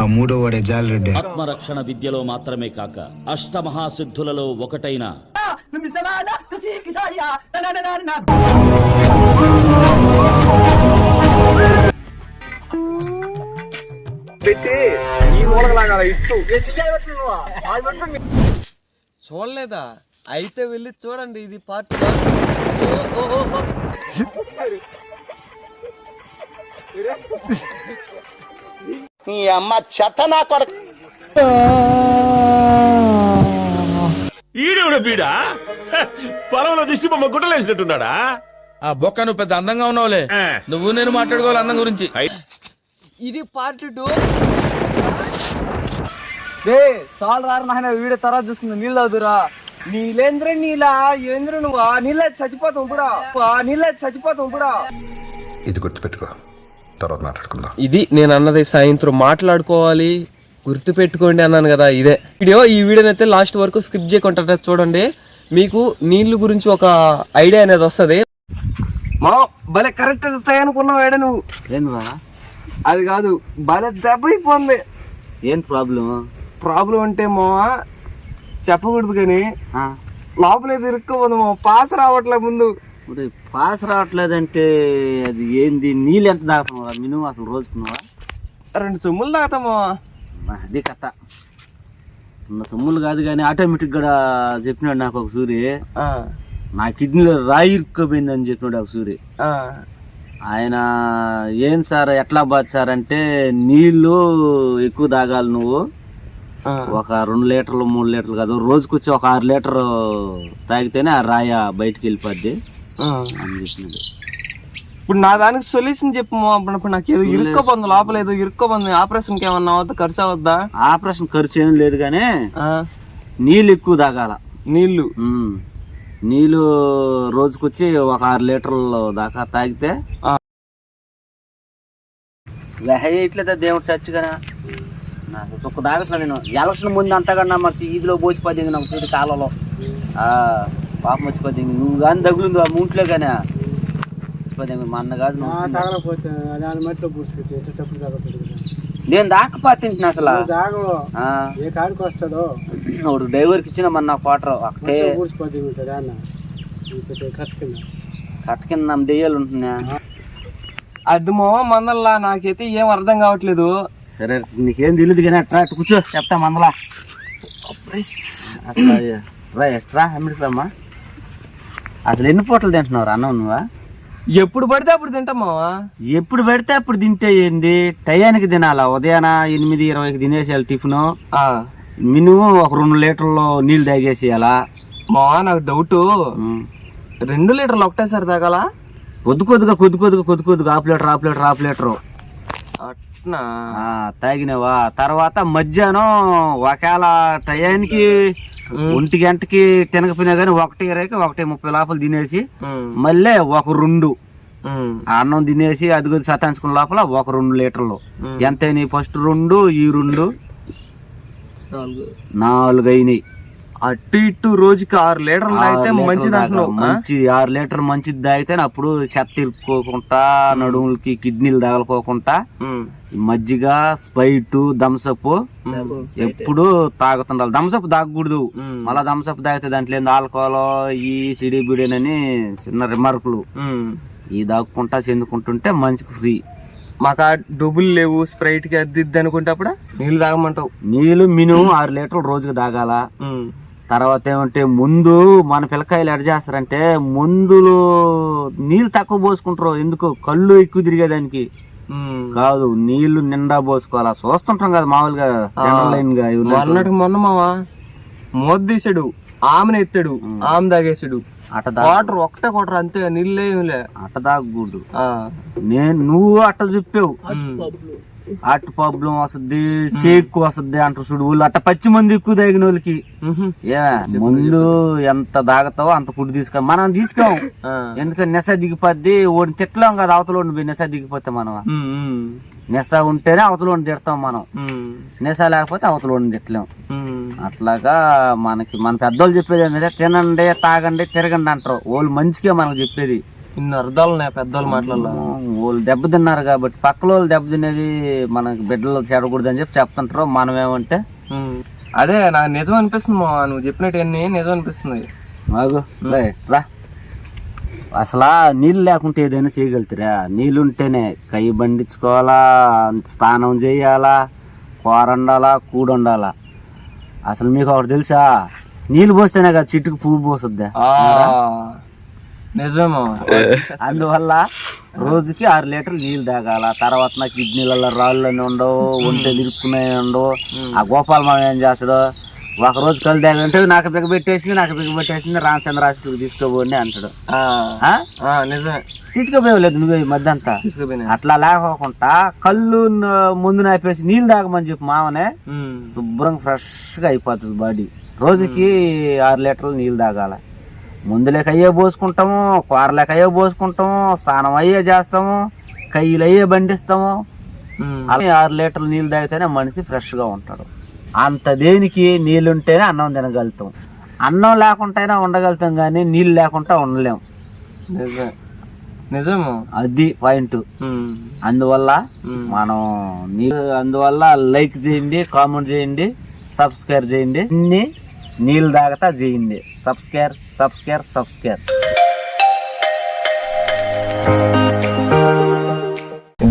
ఆ మూడో వాడే జాలరెడ్డి. ఆత్మరక్షణ విద్యలో మాత్రమే కాక అష్టమహాసిద్ధులలో ఒకటైన చూడలేదా? అయితే వెళ్ళి చూడండి ఇది పార్ట్ ఈడేవిడ బీడా? పొలంలో దిష్టి బొమ్మ గుట్టలేసినట్టున్నాడా? ఆ బొక్క నువ్వు పెద్ద అందంగా ఉన్నావులే. నువ్వు నేను మాట్లాడుకోవాలి అందం గురించి. ఇది పార్ట్ టూ రే చాలు రారు నాయన వీడియో తర్వాత చూసుకుందా. నీళ్ళు అవుతురా నీలేంద్ర నీలా ఏంద్ర నువ్వు? ఆ నీళ్ళ చచ్చిపోతావు కూడా ఆ నీళ్ళ చచ్చిపోతావు కూడా ఇది గుర్తుపెట్టుకో. తర్వాత మాట్లాడుకుందాం. ఇది నేను అన్నది సాయంత్రం మాట్లాడుకోవాలి. గుర్తు పెట్టుకోండి అన్నాను కదా ఇదే. వీడియో ఈ వీడియోని అయితే లాస్ట్ వరకు స్కిప్ చేయకుండా చూడండి. మీకు నీళ్ళు గురించి ఒక ఐడియా అనేది వస్తుంది. మా భలే కరెక్ట్ అనుకున్నావు ఏడ నువ్వు? ఏంద్రా అది కాదు భలే దెబ్బ అయిపోయింది ఏం ప్రాబ్లం ప్రాబ్లం అంటే మా చెప్పకూడదు కానీ లోపల ఏదో ఇరుక్కోపోదు మా. పాస్ రావట్లే ముందు. ఇప్పుడు పాస్ రావట్లేదంటే అది ఏంది? నీళ్ళు ఎంత తాగుతున్నావా మినిమం అసలు రోజుకున్నావా? రెండు చుమ్ములు తాగుతామా. అది కథ. ఉన్న సొమ్ములు కాదు కానీ ఆటోమేటిక్ కూడా చెప్పినాడు నాకు ఒక సూరి. నా కిడ్నీలో రాయి ఇరుక్కుపోయిందని చెప్పినాడు ఒక సూరి. ఆయన ఏం సార్ ఎట్లా బాధ సార్ అంటే నీళ్ళు ఎక్కువ తాగాలి నువ్వు. ఒక రెండు లీటర్లు మూడు లీటర్లు కాదు రోజుకి వచ్చి ఒక ఆరు లీటర్ తాగితేనే ఆ రాయ బయటికి వెళ్ళిపోద్ది అని చెప్పినాడు ఇప్పుడు నా దానికి సొల్యూషన్ చెప్పు నాకు ఏదో ఇరుక్కోపోతుంది లోపల ఏదో ఇరుక్కోపోతుంది ఆపరేషన్కి ఏమన్నా అవుద్దా ఖర్చు అవద్దా? ఆపరేషన్ ఖర్చు ఏం లేదు కానీ నీళ్ళు ఎక్కువ తాగాల. నీళ్ళు. నీళ్ళు రోజుకొచ్చి ఒక ఆరు లీటర్లు దాకా తాగితే. ఇట్లేదా దేవుడు చచ్చిగా నాకు ఒక్క తాగట్లే నేను. ఎలక్షన్ ముందు అంతకన్నా మరి ఈదిలో పోచిపోయింది నాకు చూడు కాలంలో. ఆ, పాపం వచ్చిపోయింది నువ్వు కానీ తగులుంది ఆ మూంట్లో కానీ. వచ్చిపోయింది మా అన్న కాదు నేను దాకపోతే తింటున్నా అసలు. ఆ. ఒకడు డ్రైవర్కి ఇచ్చిన మన నా క్వార్టర్ ఒకటే కట్ట కింద. నమ్మ దెయ్యాలు ఉంటున్నా అది మో మందల్లా నాకైతే ఏం అర్థం కావట్లేదు. సరే నీకేం తెలియదు కానీ అట్రా అటు కూర్చో చెప్తా మందలా. అట్లా రా ఎట్రా అమ్మిడికి రమ్మా. అసలు ఎన్ని పూటలు తింటున్నావు అన్నం నువ్వా? ఎప్పుడు పడితే అప్పుడు తింటామావా ఎప్పుడు పెడితే అప్పుడు తింటే ఏంది? టయానికి తినాలా? ఉదయాన ఎనిమిది ఇరవైకి తినేసేయాలి టిఫిన్. మినిమం ఒక రెండు లీటర్లు నీళ్ళు తాగేసేయాలా? మావా నాకు డౌట్. రెండు లీటర్లు ఒకటేసారి తాగాల? కొద్ది కొద్దిగా కొద్ది కొద్దిగా కొద్ది కొద్దిగా half litre half litre half litre. అట్నా తాగినవా? తర్వాత మధ్యాహ్నం ఒకవేళ టయానికి ఒంటి గంటకి తినకపోయినా కానీ ఒకటి ఇరవైకి ఒకటి ముప్పై లోపల తినేసి మళ్ళీ ఒక రెండు. అన్నం తినేసి అది కొద్ది సతాంచుకున్న లోపల ఒక రెండు లీటర్లు. ఎంత ఫస్ట్ రెండు ఈ రెండు. నాలుగు. అయినాయి అటు ఇటు రోజుకి ఆరు లీటర్లు తాగితే మంచిది అంటున్నావు? మంచి ఆరు లీటర్ మంచిది తాగితే అప్పుడు చెత్త ఇరుక్కోకుండా నడుములకి కిడ్నీలు తగలకోకుండా మజ్జిగ స్పైట్ థమ్సప్ ఎప్పుడు తాగుతుండాలి. థమ్సప్ తాగకూడదు. మళ్ళా థమ్సప్ తాగితే దాంట్లో ఏంది? ఆల్కహాల్ ఈ సిడి బిడేనని చిన్న రిమార్కులు. ఈ దాక్కుంటా చెందుకుంటుంటే మంచికి ఫ్రీ. మాకు ఆ డబ్బులు లేవు స్ప్రైట్కి అద్ది ఇద్ది అనుకుంటే అప్పుడు నీళ్ళు తాగమంటావు. నీళ్ళు మినిమం ఆరు లీటర్లు రోజుకి తాగాల. తర్వాత ఏమంటే ముందు మన పిల్లకాయలు ఎడ చేస్తారంటే మందులు నీళ్ళు తక్కువ పోసుకుంటారు. ఎందుకు? కళ్ళు ఎక్కువ తిరిగేదానికి. కాదు నీళ్ళు నిండా పోసుకోవాలా. చూస్తుంటాం కదా మామూలుగా జనరల్ లైన్గా. మొన్నటికి మొన్న మావా మోద్ తీసాడు ఆమెను ఎత్తాడు ఆమె తాగేసాడు. అట్ట వాటర్ ఒకటే కొట్టరు అంతే నీళ్ళే ఏమిలే అట్ట దాగకూడదు ఆ, నేను నువ్వు అట్ట చెప్పావు. అట్ట ప్రాబ్లం వస్తుంది షేక్ వస్తుంది అంటారు చూడు వాళ్ళు అట్ట పచ్చి మంది ఎక్కువ తాగిన వాళ్ళకి. ఏ ముందు ఎంత తాగుతావో అంత కుడి తీసుకో మనం తీసుకోం. ఎందుకంటే నెస దిగిపోద్ది ఓడిని తిట్టలేం కదా అవతల నెస దిగిపోతే మనం. నెస ఉంటేనే అవతల తిడతాం మనం. నెస లేకపోతే అవతల తిట్టలేం. అట్లాగా మనకి మన పెద్దోళ్ళు చెప్పేది ఏంటంటే తినండి తాగండి తిరగండి అంటారు. వాళ్ళు మంచిగా మనకు చెప్పేది. ఇన్ని అర్థాలు ఉన్నాయి పెద్దోళ్ళ మాటలలో వాళ్ళు దెబ్బతిన్నారు కాబట్టి పక్కల వాళ్ళు దెబ్బతినేది మనకి బిడ్డలు చెడకూడదని చెప్పి చెప్తుంటారు. మనం ఏమంటే. అదే నాకు నిజం అనిపిస్తుంది మా నువ్వు చెప్పినట్టు నిజం అనిపిస్తుంది. మాగు రే, అసలు నీళ్ళు లేకుంటే ఏదైనా చేయగలుగుతారా? నీళ్ళు ఉంటేనే కై బండించుకోవాలా స్నానం చేయాలా కూర వండాలా కూడు వండాలా అసలు మీకు ఒకటి తెలుసా? నీళ్ళు పోస్తేనే కదా చెట్టుకు పువ్వు పోసుద్దా. ఆ, నిజమేమో అందువల్ల రోజుకి ఆరు లీటర్లు నీళ్ళు తాగాల. తర్వాత నా కిడ్నీలలో రాళ్ళు అని ఉండవు ఒంటెలు ఇరుక్కునే ఉండవు. ఆ గోపాల మామ ఏం చేస్తాడు? ఒక రోజు కళ్ళు తాగంటే నాకు బిగ పెట్టేసింది నాకు బిగ పెట్టేసింది రామచంద్ర హాస్పిటల్కి తీసుకోబోని అంటాడు. నిజమే. తీసుకోపోయలేదు నువ్వే ఈ మధ్య అంతా. తీసుకుపోయినా. అట్లా లేకోకుండా కళ్ళు ముందు నాపేసి నీళ్ళు తాగమని చెప్పి మామనే. శుభ్రంగా ఫ్రెష్గా అయిపోతుంది బాడీ. రోజుకి ఆరు లీటర్లు నీళ్ళు తాగాల. ముందులేక అయ్యే పోసుకుంటాము కూరలేక అయ్యే పోసుకుంటాము స్నానం అయ్యే చేస్తాము కయ్యలు అయ్యే బండిస్తాము. అలా ఆరు లీటర్లు నీళ్ళు తాగితేనే మనిషి ఫ్రెష్గా ఉంటాడు. అంత దేనికి నీళ్ళు ఉంటేనే అన్నం తినగలుగుతాం. అన్నం లేకుంటేనే ఉండగలుగుతాం కానీ నీళ్ళు లేకుండా ఉండలేం. నిజమే. నిజము. అది పాయింట్. అందువల్ల. మనం నీ- అందువల్ల లైక్ చేయండి కామెంట్ చేయండి సబ్స్క్రైబ్ చేయండి. అన్ని నీళ్ళు తాగతా చేయండి సబ్స్క్రైబ్ సబ్స్క్రైబ్ సబ్స్క్రైబ్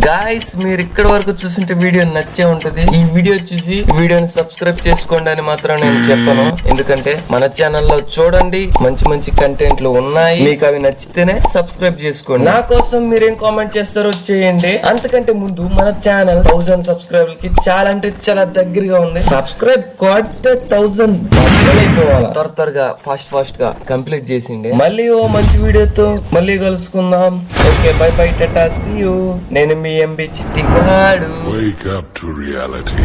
గాయస్ మీరు ఇక్కడ వరకు చూసింటే వీడియో నచ్చే ఉంటది. ఈ వీడియో చూసి వీడియోని సబ్స్క్రైబ్ చేసుకోండి అని మాత్రం నేను చెప్పను. ఎందుకంటే మన ఛానల్లో చూడండి మంచి మంచి కంటెంట్లు ఉన్నాయి. మీకు అవి నచ్చితేనే సబ్స్క్రైబ్ చేసుకోండి. నా కోసం మీరేం కామెంట్ చేస్తారో చేయండి. అంతకంటే ముందు మన ఛానల్ థౌసండ్ సబ్స్క్రైబర్కి చాలా అంటే చాలా దగ్గరగా ఉంది. సబ్స్క్రైబ్ కొడితే థౌసండ్ త్వర త్వరగా ఫాస్ట్ ఫాస్ట్గా కంప్లీట్ చేసిండే. మళ్ళీ ఓ మంచి వీడియోతో మళ్ళీ కలుసుకుందాం. ఓకే బై బై టాటా సీ నేను మీ ఎంబీ చిట్టి గాడు Wake up to reality.